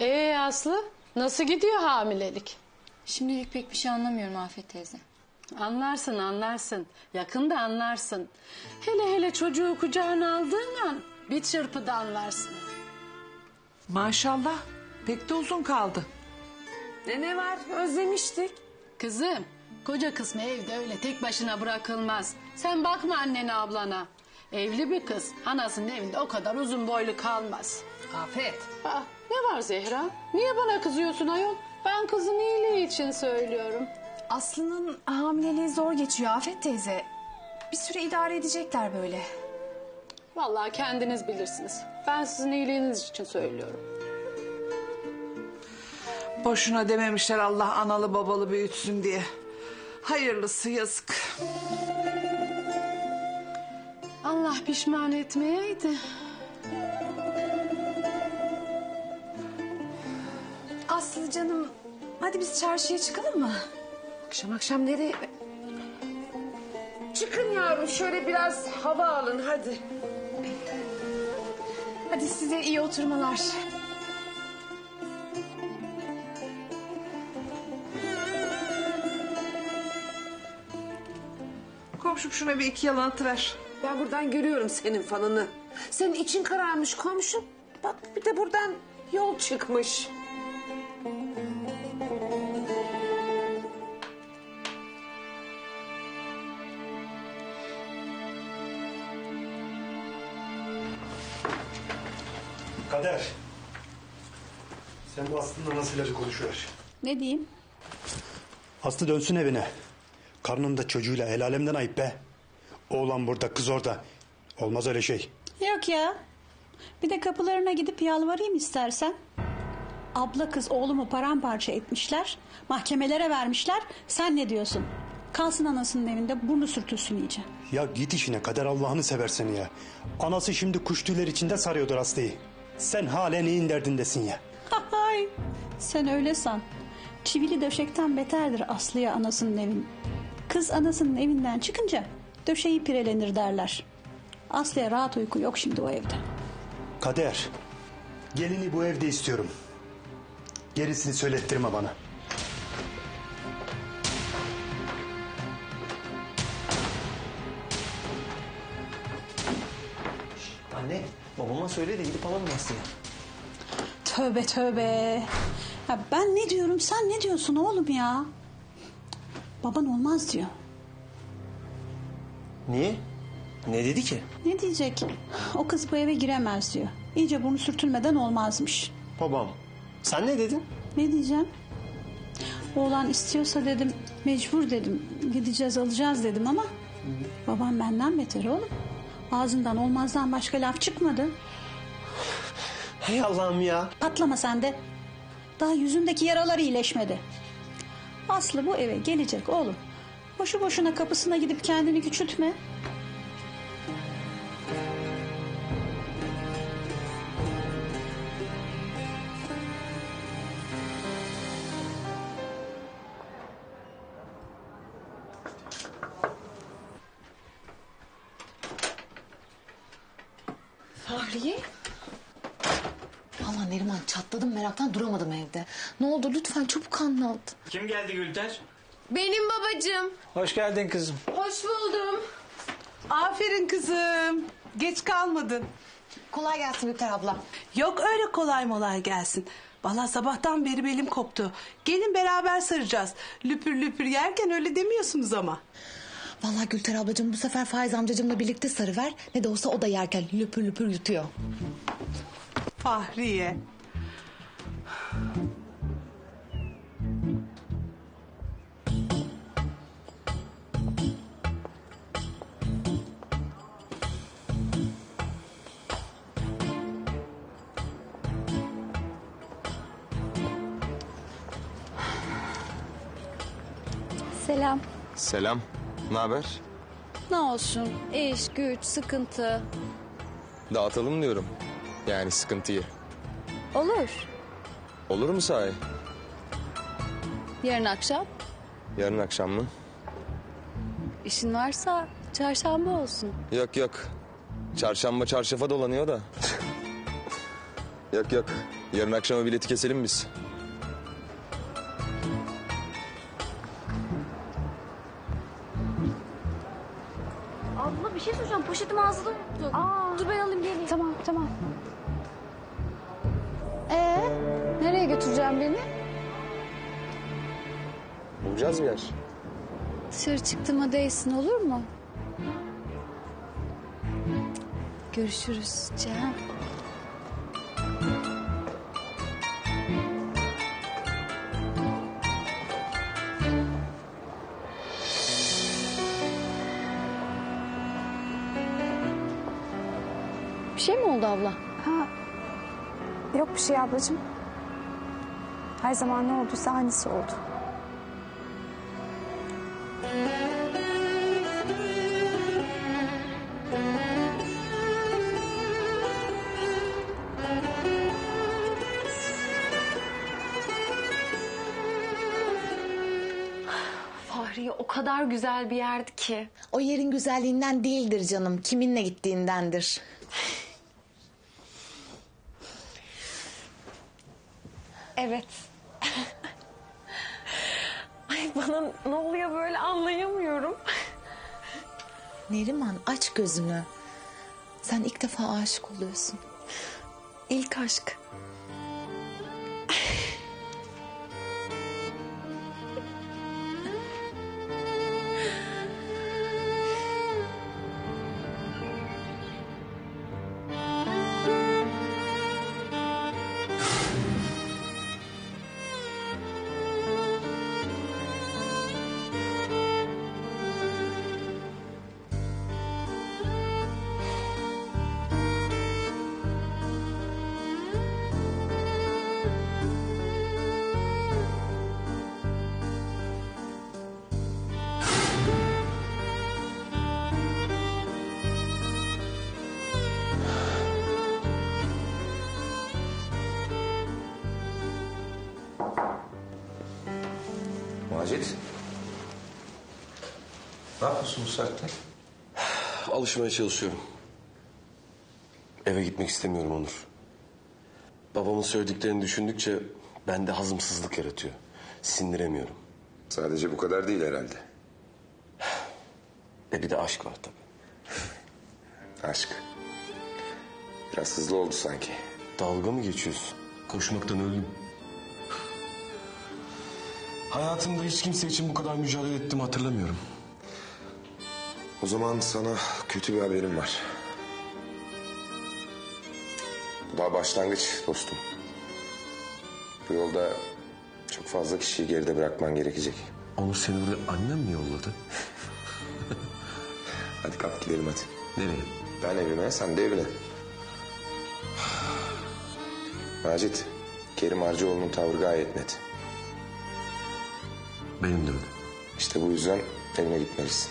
Ee Aslı nasıl gidiyor hamilelik? Şimdilik pek bir şey anlamıyorum Afet teyze. Anlarsın anlarsın. Yakında anlarsın. Hele hele çocuğu kucağına aldığın an bir çırpıda anlarsın. Maşallah pek de uzun kaldı. Ne ne var özlemiştik. Kızım koca kısmı evde öyle tek başına bırakılmaz. Sen bakma annene ablana. Evli bir kız anasının evinde o kadar uzun boylu kalmaz. Afet. Aa, ne var Zehra? Niye bana kızıyorsun ayol? Ben kızın iyiliği için söylüyorum. Aslı'nın hamileliği zor geçiyor Afet teyze. Bir süre idare edecekler böyle. Vallahi kendiniz bilirsiniz. Ben sizin iyiliğiniz için söylüyorum. Boşuna dememişler Allah analı babalı büyütsün diye. Hayırlısı yazık. Allah pişman etmeyeydi. Aslı canım hadi biz çarşıya çıkalım mı? Akşam akşam nereye? Çıkın yavrum şöyle biraz hava alın hadi. Hadi size iyi oturmalar. Komşum şuna bir iki yalan atıver. Ben buradan görüyorum senin fanını. Senin için kararmış komşum. Bak bir de buradan yol çıkmış. Kader. Sen bu Aslı'nın anasıyla bir konuşuver. Ne diyeyim? Aslı dönsün evine. Karnında çocuğuyla el alemden ayıp be. Oğlan burada kız orada. Olmaz öyle şey. Yok ya. Bir de kapılarına gidip yalvarayım istersen. Abla kız oğlumu paramparça etmişler. Mahkemelere vermişler. Sen ne diyorsun? Kalsın anasının evinde burnu sürtülsün iyice. Ya git işine Kader Allah'ını seversen ya. Anası şimdi kuş tüyler içinde sarıyordur Aslı'yı. Sen hala neyin derdindesin ya. Hay, sen öyle san. Çivili döşekten beterdir Aslı'ya anasının evin. Kız anasının evinden çıkınca döşeği pirelenir derler. Aslı'ya rahat uyku yok şimdi o evde. Kader. Gelini bu evde istiyorum. Gerisini söylettirme bana. Anne, babama söyle de gidip alalım Aslı'yı. Tövbe tövbe. Ya ben ne diyorum sen ne diyorsun oğlum ya? Baban olmaz diyor. Niye? Ne dedi ki? Ne diyecek? O kız bu eve giremez diyor. İyice burnu sürtülmeden olmazmış. Babam. Sen ne dedin? Ne diyeceğim? Oğlan istiyorsa dedim, mecbur dedim. Gideceğiz alacağız dedim ama... Babam benden beter oğlum. Ağzından olmazdan başka laf çıkmadı. Hey Allah'ım ya. Patlama sen de. Daha yüzündeki yaralar iyileşmedi. Aslı bu eve gelecek oğlum. Boşu boşuna kapısına gidip kendini küçültme. Fahriye? Vallahi Neriman çatladım meraktan duramadım evde. Ne oldu lütfen çabuk anlat. Kim geldi Gülter? Benim babacığım. Hoş geldin kızım. Hoş buldum. Aferin kızım. Geç kalmadın. Kolay gelsin Gülter abla. Yok öyle kolay molay gelsin. Vallahi sabahtan beri belim koptu. Gelin beraber saracağız. Lüpür lüpür yerken öyle demiyorsunuz ama. Vallahi Gülter ablacığım bu sefer Faiz amcacığımla birlikte sarıver. Ne de olsa o da yerken lüpür lüpür yutuyor. Fahriye. Selam. Selam. Ne haber? Ne olsun? İş, güç, sıkıntı. Dağıtalım diyorum. Yani sıkıntıyı. Olur. Olur mu sahi? Yarın akşam Yarın akşam mı? işin varsa çarşamba olsun. Yok yok. Çarşamba çarşafa dolanıyor da. yok yok. Yarın akşama bileti keselim biz. Abla bir şey soracağım. Poşetimi ağzına unuttum. Dur ben alayım geleyim. Tamam tamam. Ee, nereye götüreceğim beni? Bulacağız bir yer. Dışarı çıktığıma değsin olur mu? Görüşürüz Cihan. Bir şey mi oldu abla? Ha, yok bir şey ablacığım. Her zaman ne olduysa aynısı oldu. Fahriye o kadar güzel bir yerdi ki. O yerin güzelliğinden değildir canım. Kiminle gittiğindendir. Evet. Ay bana ne oluyor böyle anlayamıyorum. Neriman aç gözünü. Sen ilk defa aşık oluyorsun. İlk aşk. Macit. Ne yapıyorsun bu saatte? Alışmaya çalışıyorum. Eve gitmek istemiyorum Onur. Babamın söylediklerini düşündükçe bende hazımsızlık yaratıyor. Sindiremiyorum. Sadece bu kadar değil herhalde. E bir de aşk var tabii. Aşk. Biraz hızlı oldu sanki. Dalga mı geçiyorsun? Koşmaktan öldüm. Hayatımda hiç kimse için bu kadar mücadele ettim hatırlamıyorum. O zaman sana kötü bir haberim var. Bu daha başlangıç dostum. Bu yolda çok fazla kişiyi geride bırakman gerekecek. Onur seni buraya annem mi yolladı? Hadi kalk gidelim hadi. Nereye? Ben evime, sen de evine. Macit, Kerim Harcıoğlu'nun tavrı gayet net. Benim de öyle. İşte bu yüzden evine gitmelisin.